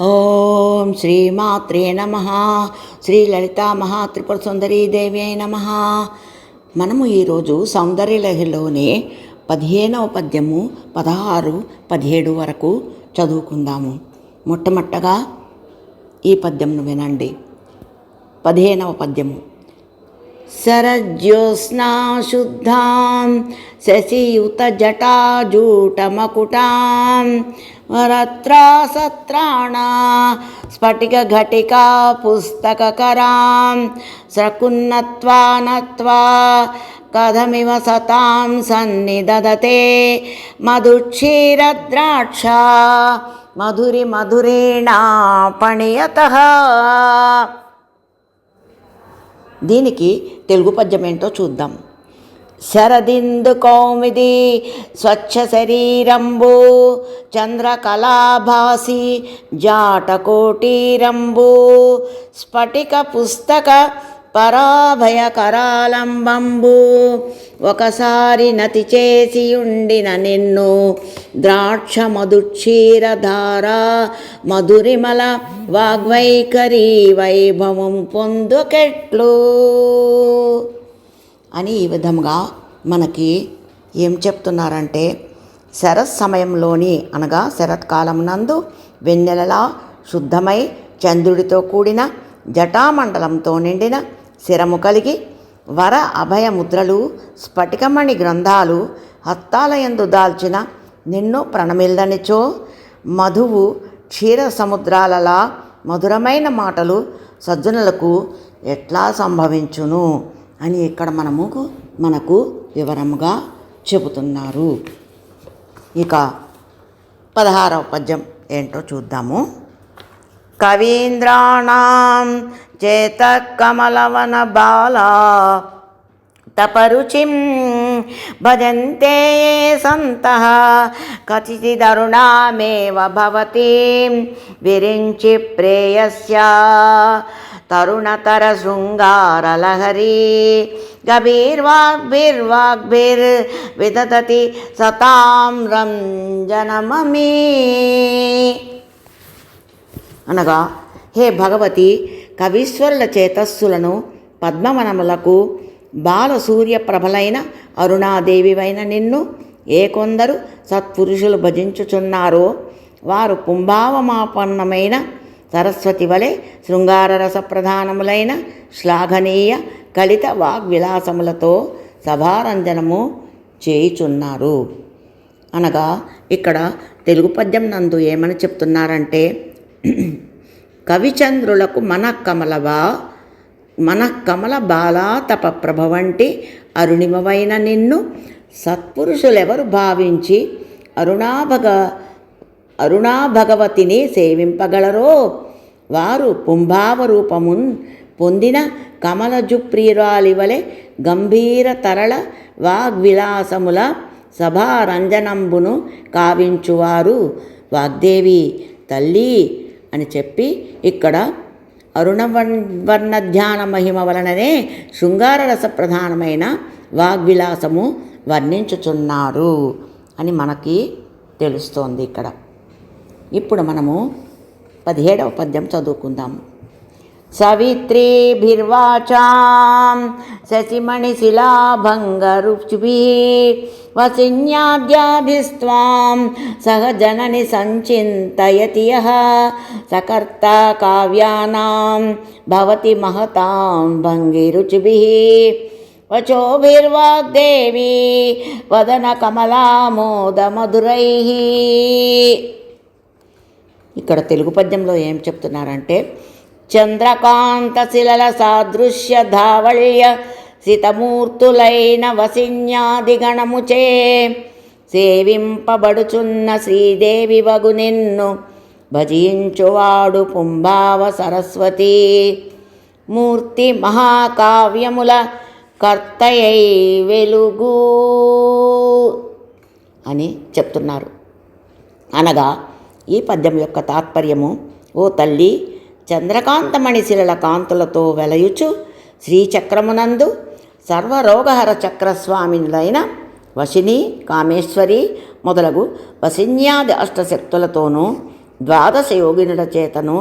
ఓం శ్రీమాత్రే నమ. శ్రీ లలితా మహాత్రిపుర సుందరీ దేవి నమ. మనము ఈరోజు సౌందర్యలహరిలోనే పదిహేనవ పద్యము పదహారు పదిహేడు వరకు చదువుకుందాము. మొట్టమొట్టగా ఈ పద్యంను వినండి. పదిహేనవ పద్యము. శరజ్యోత్స్నాశుద్ధాం శశియుతజటాజూటమకుటాం వరత్రాసత్రాణా స్ఫటికఘటికా పుస్తకకరాం సకున్నత్వా నత్వా కథమివ సతాం సన్నిదదతే మధుక్షీరద్రాక్ష మధురి మధురేణా పణియత దీనికి తెలుగు పద్యం ఏంటో చూద్దాం. శరదిందు కౌమిది స్వచ్ఛ శరీరంబు చంద్రకళాభాసి జాటకోటీరంబు స్ఫటిక పుస్తక పరాభయకరాలంబంబు. ఒకసారి నతి చేసి ఉండిన నిన్ను ద్రాక్ష మధుక్షీరధార మధురిమల వాగ్వైఖరి వైభవం పొందుకెట్లు. అని ఈ విధంగా మనకి ఏం చెప్తున్నారంటే శరత్ సమయంలోని అనగా శరత్కాలం నందు వెన్నెలలా శుద్ధమై చంద్రుడితో కూడిన జటామండలంతో నిండిన శిరము కలిగి వర అభయ ముద్రలు స్ఫటికమణి గ్రంథాలు హత్తాలయందు దాల్చిన నిన్ను ప్రణమిల్దనిచో మధువు క్షీర సముద్రాలలా మధురమైన మాటలు సజ్జనులకు ఎట్లా సంభవించును అని ఇక్కడ మనము మనకు వివరముగా చెబుతున్నారు. ఇక పదహారవ పద్యం ఏంటో చూద్దాము. కవీంద్రాణం చేత కమలవన బాలా తపరుచిం భజంతే సంత కచిదరుణామేవ భవతీం విరించి ప్రేయస్య తరుణతర శృంగారలహరీ గభీర్వాగ్భిర్వాగ్భిర్విదతతి సతాం రంజనమీ అనగా హే భగవతి కవీశ్వరుల చేతస్సులను పద్మవనములకు బాల సూర్యప్రభలైన అరుణాదేవివైన నిన్ను ఏ కొందరు సత్పురుషులు భజించుచున్నారో వారు పుంభావమాపన్నమైన సరస్వతి వలె శృంగారరస ప్రధానములైన శ్లాఘనీయ కలిత వాగ్విలాసములతో సభారంజనము చేయుచున్నారు. అనగా ఇక్కడ తెలుగు పద్యం నందు ఏమని చెప్తున్నారంటే కవిచంద్రులకు మనకమలవా మనకమల బాలా తప ప్రభవంటి అరుణిమవైన నిన్ను సత్పురుషులెవరు భావించి అరుణాభగ అరుణాభగవతిని సేవింపగలరో? వారు పుంభావ రూపమున్ పొందిన కమలజుప్రియురాలి వలె గంభీర తరళ వాగ్విలాసముల సభారంజనంబును కావించువారు. వాగ్దేవి తల్లి అని చెప్పి ఇక్కడ అరుణవర్ణ ధ్యాన మహిమ వలననే శృంగారరస ప్రధానమైన వాగ్విలాసము వర్ణించుచున్నారు అని మనకి తెలుస్తోంది ఇక్కడ. ఇప్పుడు మనము పదిహేడవ పద్యం చదువుకుందాము సవిత్రీభిర్వాచాం శశిమణిశిలాభంగరుచిభి వసిన్యాద్యాభిస్త్వాం సహజనని సంచింతయతి యః సకర్త కావ్యానాం భవతి మహతాం భంగిరుచిభిः వచోభిర్వాగ్దేవి వదన కమలామోదమధురైः. ఇక్కడ తెలుగు పద్యంలో ఏం చెప్తున్నారంటే చంద్రకాంత శిలల సాదృశ్య ధావళ్య సితమూర్తులైన వసిన్యాదిగణముచే సేవింపబడుచున్న శ్రీదేవి వగు నిన్ను భజించువాడు పుంభావ సరస్వతి. మూర్తి మహాకావ్యముల కర్తయై వెలుగు అని చెప్తున్నారు. అనగా ఈ పద్యం యొక్క తాత్పర్యము ఓ తల్లి చంద్రకాంతమణిశిలల కాంతులతో వెలయుచు శ్రీచక్రమునందు సర్వరోగహర చక్రస్వామినులైన వశిని కామేశ్వరి మొదలగు వసిన్యాది అష్టశక్తులతోనూ ద్వాదశ యోగినుల చేతను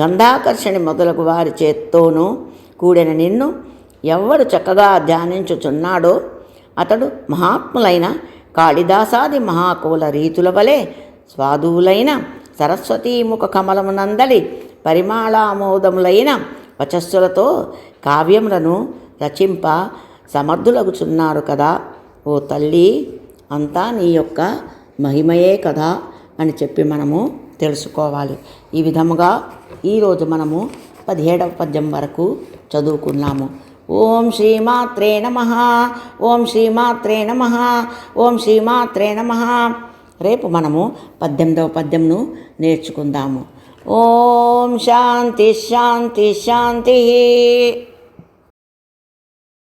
గంధాకర్షణి మొదలగు వారి చేత్తోనూ కూడిన నిన్ను ఎవ్వడు చక్కగా ధ్యానించుచున్నాడో అతడు మహాత్ములైన కాళిదాసాది మహాకుల రీతుల వలె స్వాదువులైన సరస్వతీముఖ కమలమునందలి పరిమాళామోదములైన వచస్సులతో కావ్యములను రచింప సమర్థులగుచున్నారు కదా. ఓ తల్లి అంతా నీ యొక్క మహిమయే కదా అని చెప్పి మనము తెలుసుకోవాలి. ఈ విధముగా ఈరోజు మనము పదిహేడవ పద్యం వరకు చదువుకున్నాము. ఓం శ్రీమాత్రే నమ ఓం శ్రీమాత్రే నమ ఓం శ్రీమాత్రే నమ. రేపు మనము పద్దెనిమిదవ పద్యంను నేర్చుకుందాము. ॐ शांति शांति शान्तिः